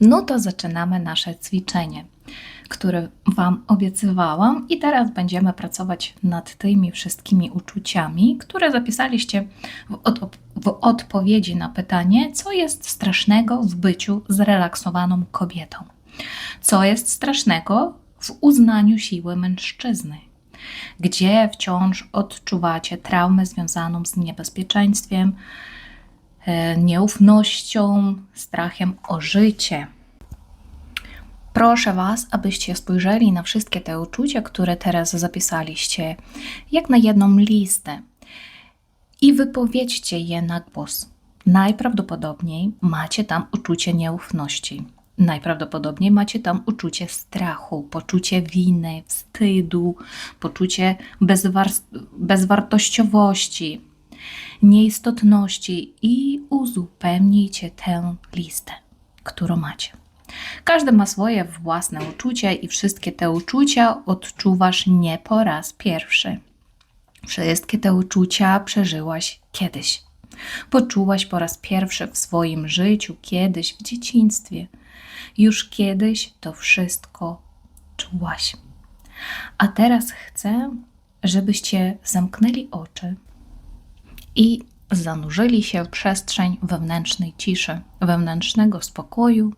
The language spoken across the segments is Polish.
No to zaczynamy nasze ćwiczenie, które Wam obiecywałam, i teraz będziemy pracować nad tymi wszystkimi uczuciami, które zapisaliście w, od, w odpowiedzi na pytanie, co jest strasznego w byciu zrelaksowaną kobietą. Co jest strasznego w uznaniu siły mężczyzny? Gdzie wciąż odczuwacie traumę związaną z niebezpieczeństwem, nieufnością, strachem o życie? Proszę Was, abyście spojrzeli na wszystkie te uczucia, które teraz zapisaliście, jak na jedną listę i wypowiedzcie je na głos. Najprawdopodobniej macie tam uczucie nieufności. Najprawdopodobniej macie tam uczucie strachu, poczucie winy, wstydu, poczucie bezwar bezwartościowości, nieistotności i uzupełnijcie tę listę, którą macie. Każdy ma swoje własne uczucia i wszystkie te uczucia odczuwasz nie po raz pierwszy. Wszystkie te uczucia przeżyłaś kiedyś. Poczułaś po raz pierwszy w swoim życiu, kiedyś w dzieciństwie. Już kiedyś to wszystko czułaś. A teraz chcę, żebyście zamknęli oczy i zanurzyli się w przestrzeń wewnętrznej ciszy, wewnętrznego spokoju,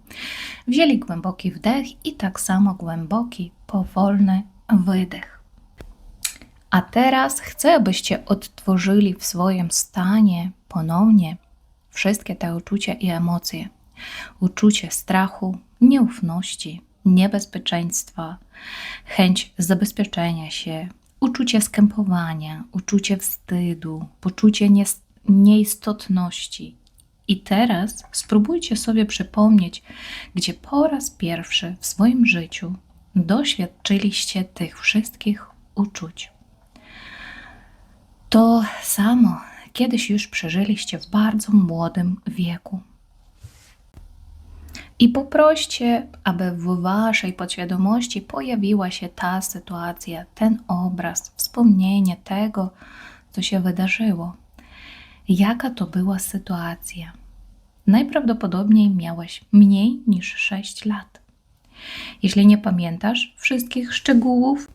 wzięli głęboki wdech i tak samo głęboki, powolny wydech. A teraz chcę, abyście odtworzyli w swoim stanie ponownie wszystkie te uczucia i emocje. Uczucie strachu, nieufności, niebezpieczeństwa, chęć zabezpieczenia się, uczucie skępowania, uczucie wstydu, poczucie nieistotności. I teraz spróbujcie sobie przypomnieć, gdzie po raz pierwszy w swoim życiu doświadczyliście tych wszystkich uczuć. To samo kiedyś już przeżyliście w bardzo młodym wieku. I poproście, aby w waszej podświadomości pojawiła się ta sytuacja, ten obraz, wspomnienie tego, co się wydarzyło jaka to była sytuacja. Najprawdopodobniej miałeś mniej niż 6 lat. Jeśli nie pamiętasz wszystkich szczegółów,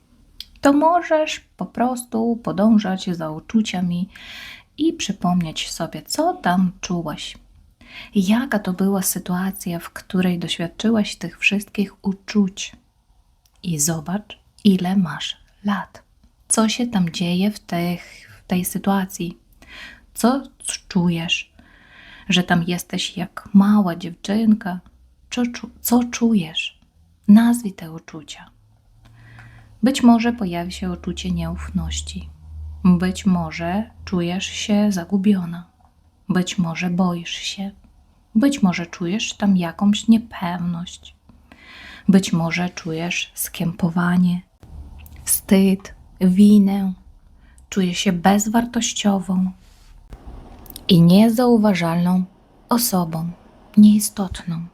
to możesz po prostu podążać za uczuciami i przypomnieć sobie, co tam czułaś. Jaka to była sytuacja, w której doświadczyłaś tych wszystkich uczuć. I zobacz, ile masz lat. Co się tam dzieje w, tych, w tej sytuacji co czujesz? Że tam jesteś jak mała dziewczynka? Co, co czujesz? Nazwij te uczucia. Być może pojawi się uczucie nieufności. Być może czujesz się zagubiona. Być może boisz się. Być może czujesz tam jakąś niepewność. Być może czujesz skępowanie, wstyd, winę. Czujesz się bezwartościową, i niezauważalną osobą, nieistotną.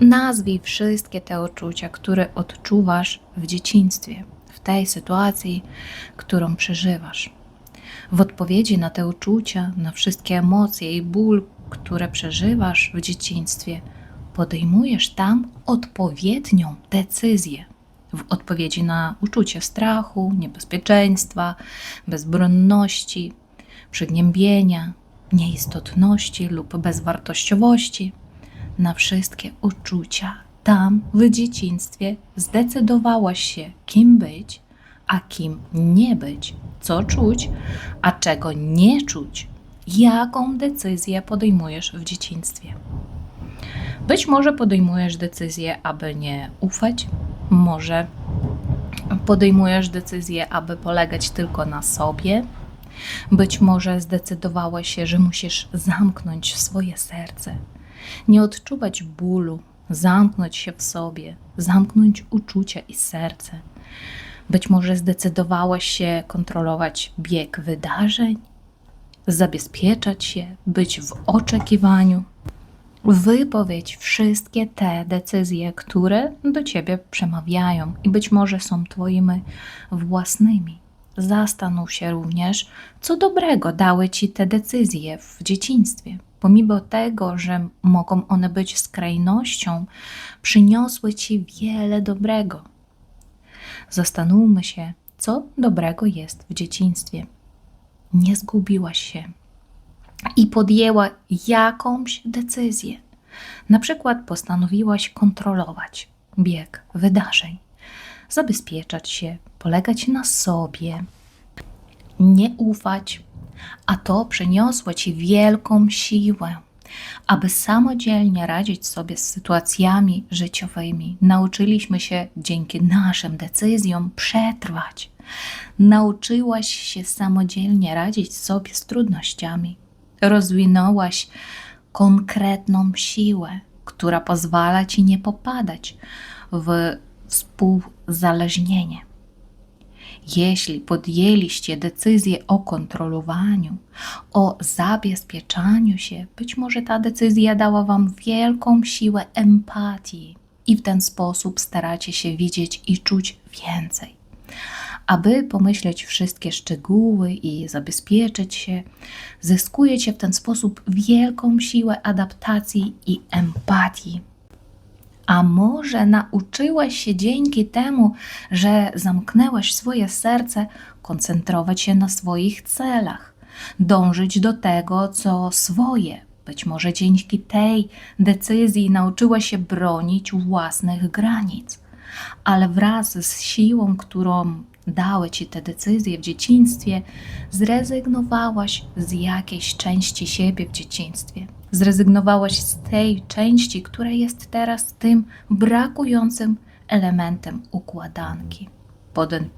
Nazwij wszystkie te uczucia, które odczuwasz w dzieciństwie, w tej sytuacji, którą przeżywasz. W odpowiedzi na te uczucia, na wszystkie emocje i ból, które przeżywasz w dzieciństwie, podejmujesz tam odpowiednią decyzję. W odpowiedzi na uczucie strachu, niebezpieczeństwa, bezbronności, przygnębienia, nieistotności lub bezwartościowości, na wszystkie uczucia tam w dzieciństwie zdecydowałaś się, kim być, a kim nie być, co czuć, a czego nie czuć, jaką decyzję podejmujesz w dzieciństwie. Być może podejmujesz decyzję, aby nie ufać, może podejmujesz decyzję, aby polegać tylko na sobie, być może zdecydowałeś się, że musisz zamknąć swoje serce, nie odczuwać bólu, zamknąć się w sobie, zamknąć uczucia i serce. Być może zdecydowałeś się kontrolować bieg wydarzeń, zabezpieczać się, być w oczekiwaniu. Wypowiedź wszystkie te decyzje, które do ciebie przemawiają i być może są Twoimi własnymi. Zastanów się również, co dobrego dały ci te decyzje w dzieciństwie. pomimo tego, że mogą one być skrajnością, przyniosły ci wiele dobrego. Zastanówmy się, co dobrego jest w dzieciństwie. Nie zgubiłaś się i podjęła jakąś decyzję. Na przykład postanowiłaś kontrolować bieg wydarzeń, zabezpieczać się, polegać na sobie, nie ufać, a to przyniosło ci wielką siłę, aby samodzielnie radzić sobie z sytuacjami życiowymi. Nauczyliśmy się dzięki naszym decyzjom przetrwać. Nauczyłaś się samodzielnie radzić sobie z trudnościami. Rozwinęłaś konkretną siłę, która pozwala ci nie popadać w współzależnienie. Jeśli podjęliście decyzję o kontrolowaniu, o zabezpieczaniu się, być może ta decyzja dała Wam wielką siłę empatii i w ten sposób staracie się widzieć i czuć więcej. Aby pomyśleć wszystkie szczegóły i zabezpieczyć się, zyskujecie w ten sposób wielką siłę adaptacji i empatii. A może nauczyłaś się dzięki temu, że zamknęłaś swoje serce, koncentrować się na swoich celach, dążyć do tego, co swoje. Być może dzięki tej decyzji nauczyłaś się bronić własnych granic, ale wraz z siłą, którą dały ci te decyzje w dzieciństwie, zrezygnowałaś z jakiejś części siebie w dzieciństwie. Zrezygnowałaś z tej części, która jest teraz tym brakującym elementem układanki.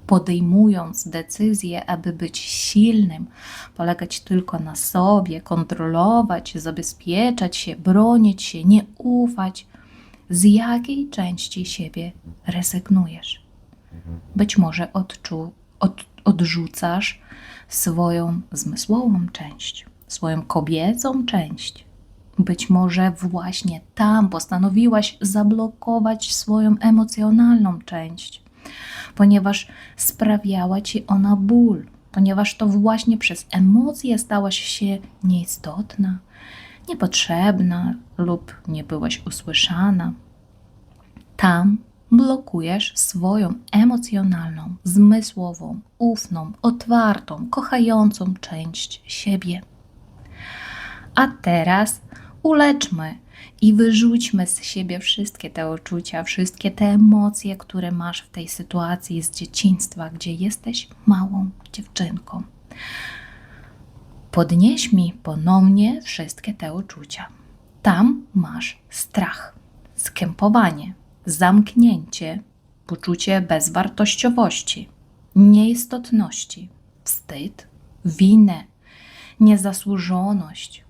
Podejmując decyzję, aby być silnym, polegać tylko na sobie, kontrolować, zabezpieczać się, bronić się, nie ufać, z jakiej części siebie rezygnujesz? Być może odczu, od, odrzucasz swoją zmysłową część, swoją kobiecą część. Być może właśnie tam postanowiłaś zablokować swoją emocjonalną część, ponieważ sprawiała ci ona ból, ponieważ to właśnie przez emocje stałaś się nieistotna, niepotrzebna lub nie byłaś usłyszana. Tam blokujesz swoją emocjonalną, zmysłową, ufną, otwartą, kochającą część siebie. A teraz uleczmy i wyrzućmy z siebie wszystkie te uczucia, wszystkie te emocje, które masz w tej sytuacji z dzieciństwa, gdzie jesteś małą dziewczynką. Podnieś mi ponownie wszystkie te uczucia. Tam masz strach, skępowanie, zamknięcie, poczucie bezwartościowości, nieistotności, wstyd, winę, niezasłużoność.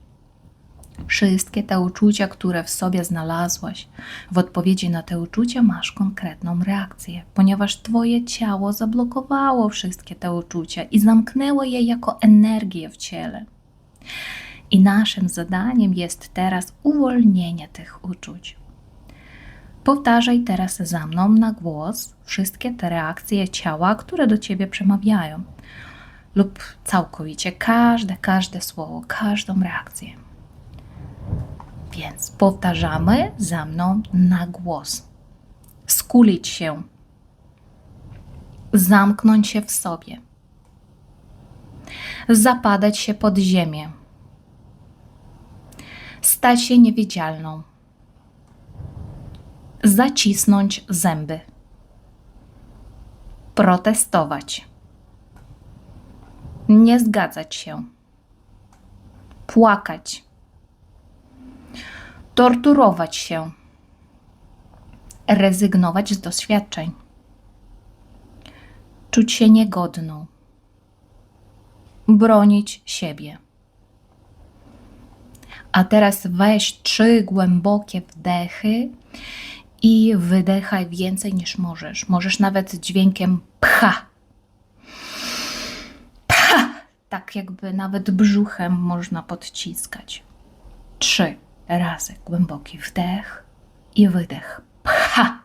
Wszystkie te uczucia, które w sobie znalazłaś, w odpowiedzi na te uczucia masz konkretną reakcję, ponieważ Twoje ciało zablokowało wszystkie te uczucia i zamknęło je jako energię w ciele. I naszym zadaniem jest teraz uwolnienie tych uczuć. Powtarzaj teraz za mną na głos wszystkie te reakcje ciała, które do ciebie przemawiają, lub całkowicie każde, każde słowo, każdą reakcję. Więc powtarzamy za mną na głos. Skulić się, zamknąć się w sobie, zapadać się pod ziemię, stać się niewidzialną zacisnąć zęby, protestować, nie zgadzać się, płakać, torturować się, rezygnować z doświadczeń, czuć się niegodną, bronić siebie. A teraz weź trzy głębokie wdechy i wydychaj więcej niż możesz. Możesz nawet dźwiękiem pcha. Pcha! Tak jakby nawet brzuchem można podciskać. Trzy razy głęboki wdech i wydech. Pcha!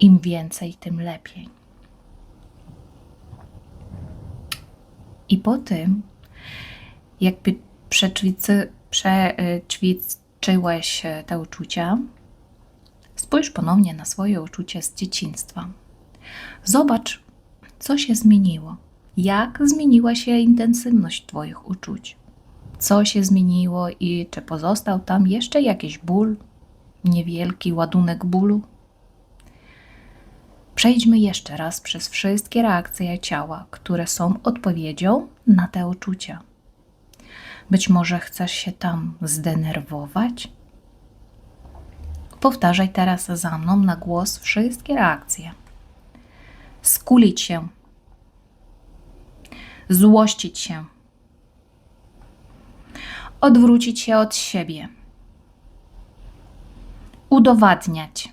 Im więcej, tym lepiej. I po tym Jakby przećwicy, przećwiczyłeś te uczucia, spójrz ponownie na swoje uczucie z dzieciństwa. Zobacz, co się zmieniło. Jak zmieniła się intensywność Twoich uczuć? Co się zmieniło i czy pozostał tam jeszcze jakiś ból, niewielki ładunek bólu? Przejdźmy jeszcze raz przez wszystkie reakcje ciała, które są odpowiedzią na te uczucia. Być może chcesz się tam zdenerwować? Powtarzaj teraz za mną na głos wszystkie reakcje. Skulić się, złościć się, odwrócić się od siebie, udowadniać,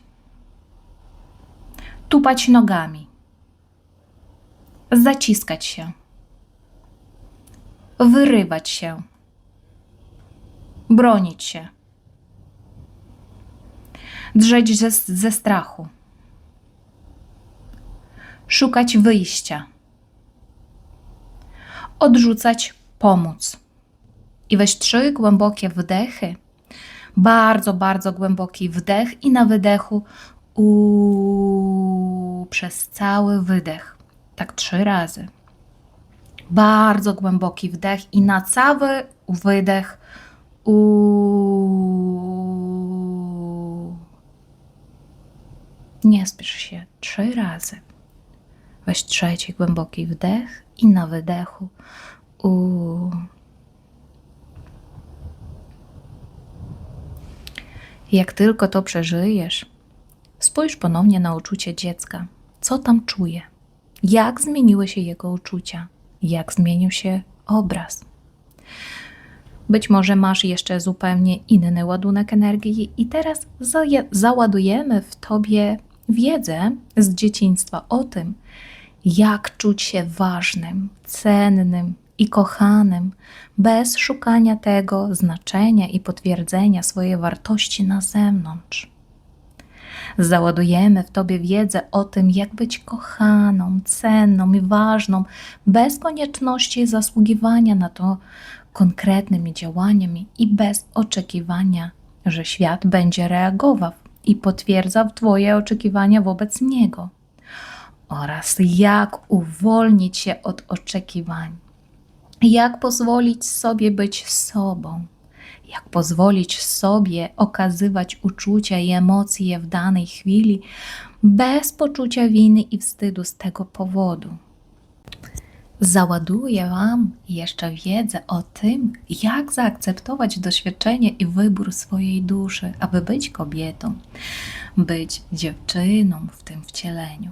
tupać nogami, zaciskać się, wyrywać się, bronić się, drzeć ze, ze strachu, szukać wyjścia, odrzucać pomóc. I weź trzy głębokie wdechy. Bardzo, bardzo głęboki wdech i na wydechu przez cały wydech. Tak trzy razy. Bardzo głęboki wdech i na cały wydech u. Nie spiesz się. Trzy razy. Weź trzeci głęboki wdech i na wydechu u. Jak tylko to przeżyjesz, spójrz ponownie na uczucie dziecka. Co tam czuje? Jak zmieniły się jego uczucia? Jak zmienił się obraz? Być może masz jeszcze zupełnie inny ładunek energii, i teraz załadujemy w tobie wiedzę z dzieciństwa o tym, jak czuć się ważnym, cennym i kochanym, bez szukania tego znaczenia i potwierdzenia swojej wartości na zewnątrz. Załadujemy w Tobie wiedzę o tym, jak być kochaną, cenną i ważną, bez konieczności zasługiwania na to konkretnymi działaniami i bez oczekiwania, że świat będzie reagował i potwierdzał Twoje oczekiwania wobec niego, oraz jak uwolnić się od oczekiwań jak pozwolić sobie być sobą, jak pozwolić sobie okazywać uczucia i emocje w danej chwili bez poczucia winy i wstydu z tego powodu. Załaduję Wam jeszcze wiedzę o tym, jak zaakceptować doświadczenie i wybór swojej duszy, aby być kobietą, być dziewczyną w tym wcieleniu.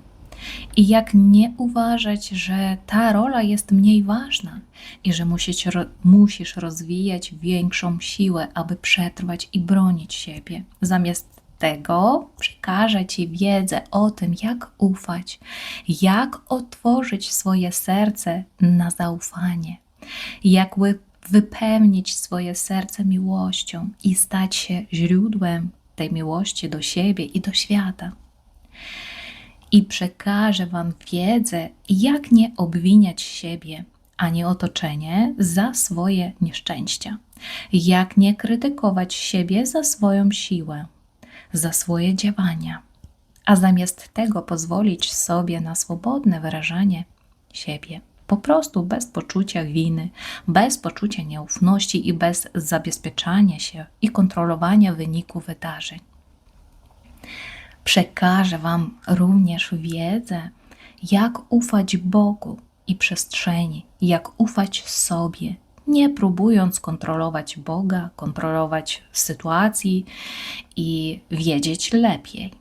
I jak nie uważać, że ta rola jest mniej ważna i że musisz, musisz rozwijać większą siłę, aby przetrwać i bronić siebie. Zamiast tego przekażę Ci wiedzę o tym, jak ufać, jak otworzyć swoje serce na zaufanie, jak wypełnić swoje serce miłością i stać się źródłem tej miłości do siebie i do świata. I przekażę Wam wiedzę, jak nie obwiniać siebie ani otoczenie za swoje nieszczęścia, jak nie krytykować siebie za swoją siłę, za swoje działania, a zamiast tego pozwolić sobie na swobodne wyrażanie siebie. Po prostu bez poczucia winy, bez poczucia nieufności i bez zabezpieczania się i kontrolowania wyniku wydarzeń przekażę Wam również wiedzę, jak ufać Bogu i przestrzeni, jak ufać sobie, nie próbując kontrolować Boga, kontrolować sytuacji i wiedzieć lepiej.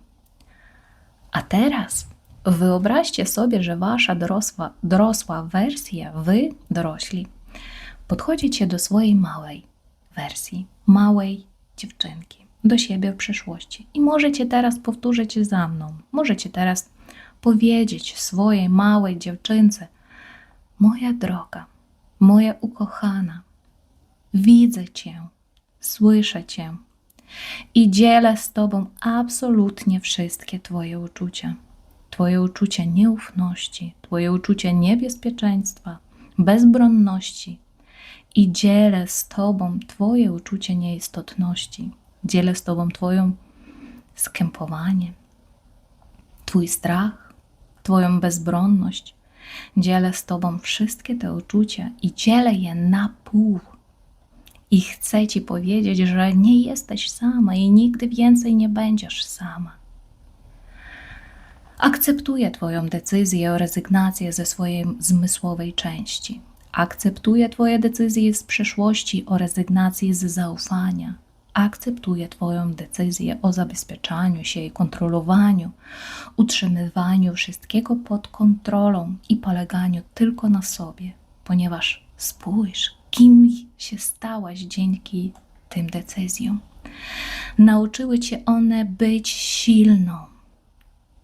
A teraz wyobraźcie sobie, że Wasza dorosła, dorosła wersja, Wy dorośli, podchodzicie do swojej małej wersji, małej dziewczynki do siebie w przyszłości. I możecie teraz powtórzyć za mną. Możecie teraz powiedzieć swojej małej dziewczynce: Moja droga, moja ukochana, widzę Cię, słyszę Cię i dzielę z Tobą absolutnie wszystkie Twoje uczucia. Twoje uczucie nieufności, Twoje uczucie niebezpieczeństwa, bezbronności i dzielę z Tobą Twoje uczucie nieistotności. Dzielę z Tobą Twoją skępowanie, Twój strach, Twoją bezbronność. Dzielę z Tobą wszystkie te uczucia i dzielę je na pół. I chcę Ci powiedzieć, że nie jesteś sama i nigdy więcej nie będziesz sama. Akceptuję Twoją decyzję o rezygnacji ze swojej zmysłowej części. Akceptuję Twoje decyzje z przeszłości o rezygnacji z zaufania. Akceptuję Twoją decyzję o zabezpieczaniu się i kontrolowaniu, utrzymywaniu wszystkiego pod kontrolą i poleganiu tylko na sobie, ponieważ spójrz, kim się stałaś dzięki tym decyzjom. Nauczyły Cię one być silną.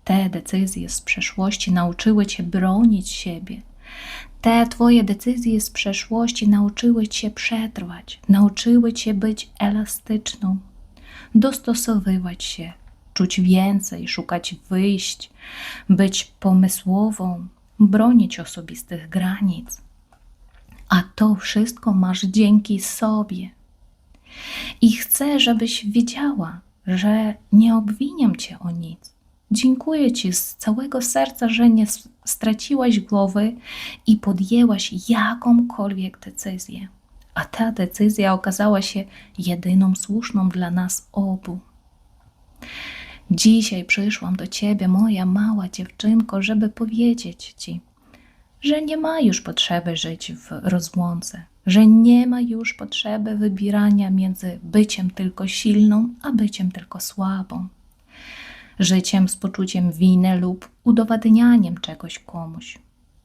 Te decyzje z przeszłości nauczyły Cię bronić siebie. Te Twoje decyzje z przeszłości nauczyły Cię przetrwać, nauczyły Cię być elastyczną, dostosowywać się, czuć więcej, szukać wyjść, być pomysłową, bronić osobistych granic. A to wszystko masz dzięki sobie. I chcę, żebyś wiedziała, że nie obwiniam Cię o nic. Dziękuję Ci z całego serca, że nie straciłaś głowy i podjęłaś jakąkolwiek decyzję. A ta decyzja okazała się jedyną słuszną dla nas obu. Dzisiaj przyszłam do Ciebie, moja mała dziewczynko, żeby powiedzieć Ci, że nie ma już potrzeby żyć w rozłące, że nie ma już potrzeby wybierania między byciem tylko silną, a byciem tylko słabą życiem z poczuciem winy lub udowadnianiem czegoś komuś,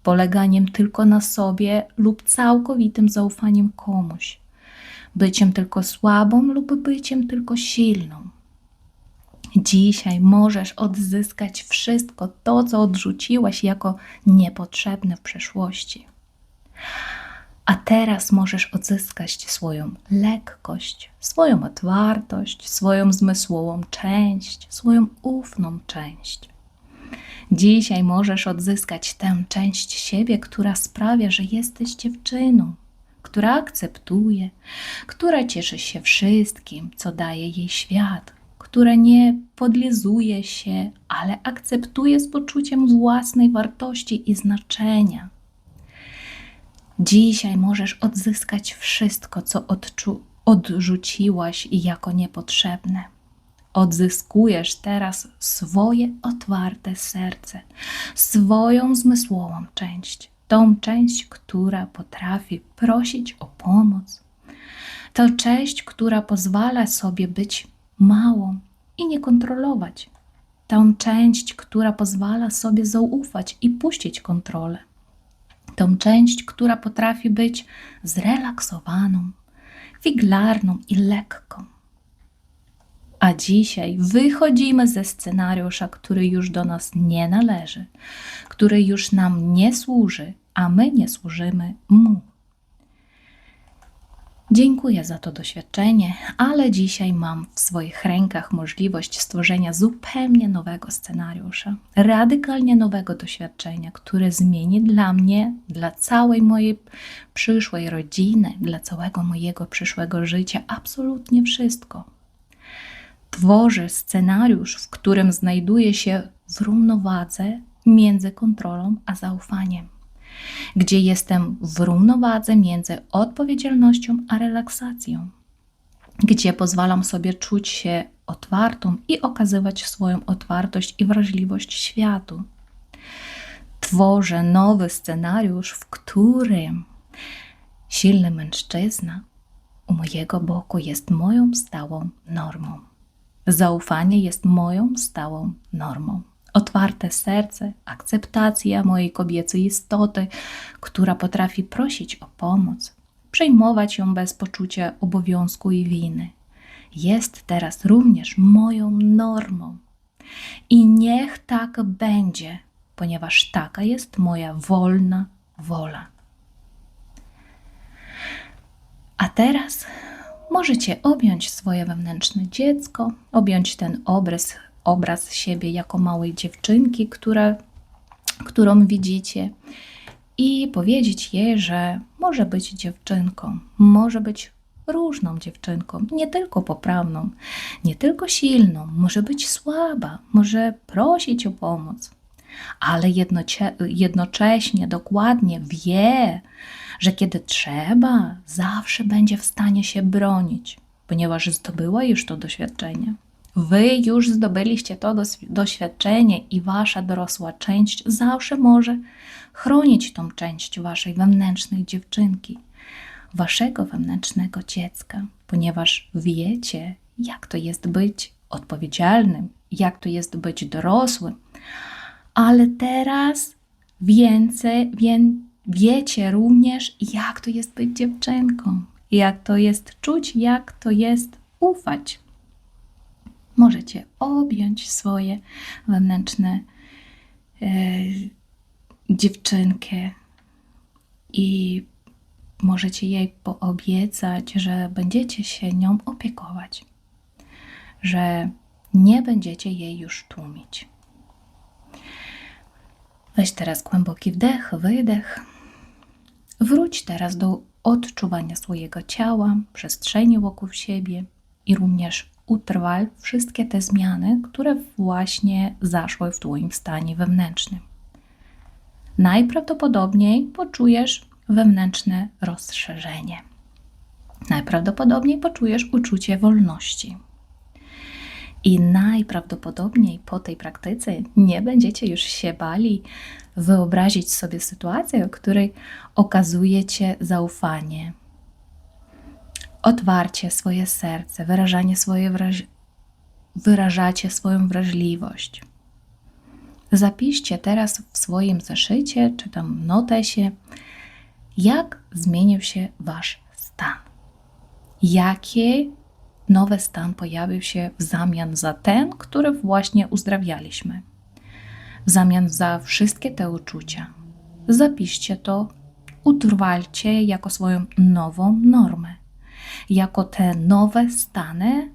poleganiem tylko na sobie lub całkowitym zaufaniem komuś, byciem tylko słabą lub byciem tylko silną. Dzisiaj możesz odzyskać wszystko to, co odrzuciłaś jako niepotrzebne w przeszłości. A teraz możesz odzyskać swoją lekkość, swoją otwartość, swoją zmysłową część, swoją ufną część. Dzisiaj możesz odzyskać tę część siebie, która sprawia, że jesteś dziewczyną, która akceptuje, która cieszy się wszystkim, co daje jej świat, która nie podlizuje się, ale akceptuje z poczuciem własnej wartości i znaczenia Dzisiaj możesz odzyskać wszystko, co odczu- odrzuciłaś jako niepotrzebne. Odzyskujesz teraz swoje otwarte serce, swoją zmysłową część, tą część, która potrafi prosić o pomoc, tą część, która pozwala sobie być małą i nie kontrolować, tą część, która pozwala sobie zaufać i puścić kontrolę tą część, która potrafi być zrelaksowaną, figlarną i lekką. A dzisiaj wychodzimy ze scenariusza, który już do nas nie należy, który już nam nie służy, a my nie służymy mu. Dziękuję za to doświadczenie, ale dzisiaj mam w swoich rękach możliwość stworzenia zupełnie nowego scenariusza, radykalnie nowego doświadczenia, które zmieni dla mnie, dla całej mojej przyszłej rodziny, dla całego mojego przyszłego życia absolutnie wszystko. Tworzę scenariusz, w którym znajduję się w równowadze między kontrolą a zaufaniem gdzie jestem w równowadze między odpowiedzialnością a relaksacją, gdzie pozwalam sobie czuć się otwartą i okazywać swoją otwartość i wrażliwość światu. Tworzę nowy scenariusz, w którym silny mężczyzna u mojego boku jest moją stałą normą. Zaufanie jest moją stałą normą otwarte serce, akceptacja mojej kobiecej istoty, która potrafi prosić o pomoc, przejmować ją bez poczucia obowiązku i winy. Jest teraz również moją normą. I niech tak będzie, ponieważ taka jest moja wolna wola. A teraz możecie objąć swoje wewnętrzne dziecko, objąć ten obraz obraz siebie jako małej dziewczynki, która, którą widzicie, i powiedzieć jej, że może być dziewczynką, może być różną dziewczynką, nie tylko poprawną, nie tylko silną, może być słaba, może prosić o pomoc, ale jednocie, jednocześnie dokładnie wie, że kiedy trzeba, zawsze będzie w stanie się bronić, ponieważ zdobyła już to doświadczenie. Wy już zdobyliście to doświadczenie i wasza dorosła część zawsze może chronić tą część waszej wewnętrznej dziewczynki, waszego wewnętrznego dziecka, ponieważ wiecie, jak to jest być odpowiedzialnym, jak to jest być dorosłym. Ale teraz więcej, wie, wiecie również, jak to jest być dziewczynką, jak to jest czuć, jak to jest ufać możecie objąć swoje wewnętrzne e, dziewczynkę i możecie jej poobiecać, że będziecie się nią opiekować, że nie będziecie jej już tłumić. Weź teraz głęboki wdech, wydech. Wróć teraz do odczuwania swojego ciała, przestrzeni wokół siebie i również utrwal wszystkie te zmiany, które właśnie zaszły w Twoim stanie wewnętrznym. Najprawdopodobniej poczujesz wewnętrzne rozszerzenie. Najprawdopodobniej poczujesz uczucie wolności. I najprawdopodobniej po tej praktyce nie będziecie już się bali wyobrazić sobie sytuację, w której okazujecie zaufanie, otwarcie swoje serce, wyrażanie swoje wraż... wyrażacie swoją wrażliwość. Zapiszcie teraz w swoim zeszycie czy tam notesie, jak zmienił się wasz stan. Jaki nowy stan pojawił się w zamian za ten, który właśnie uzdrawialiśmy. W zamian za wszystkie te uczucia. Zapiszcie to, utrwalcie jako swoją nową normę jako te nowe stany,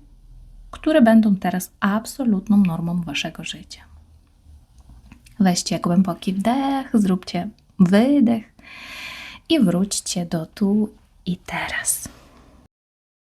które będą teraz absolutną normą waszego życia. Weźcie głęboki wdech, zróbcie wydech i wróćcie do tu i teraz.